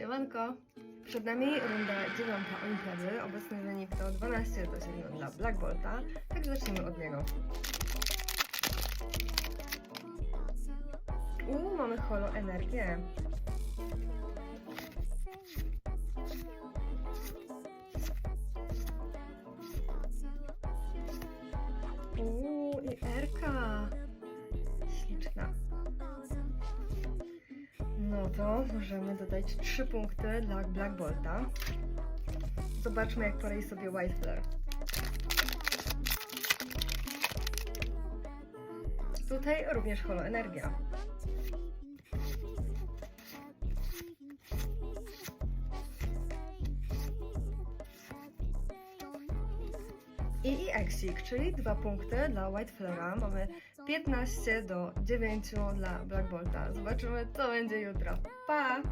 Siemanko! Przed nami runda dziewiąta olimpiady. Obecny wynik to 12 do 7 dla Black Bolta, tak zacznijmy od niego. Uuu, mamy holo energię. Uuu, i Erka. Śliczna. To możemy dodać 3 punkty dla Black Bolta. Zobaczmy, jak poradzi sobie White. Tutaj również holo energia. I Exik, czyli dwa punkty dla White Flare'a. Mamy 15 do 9 dla Black Bolta. Zobaczymy, co będzie jutro. Pa!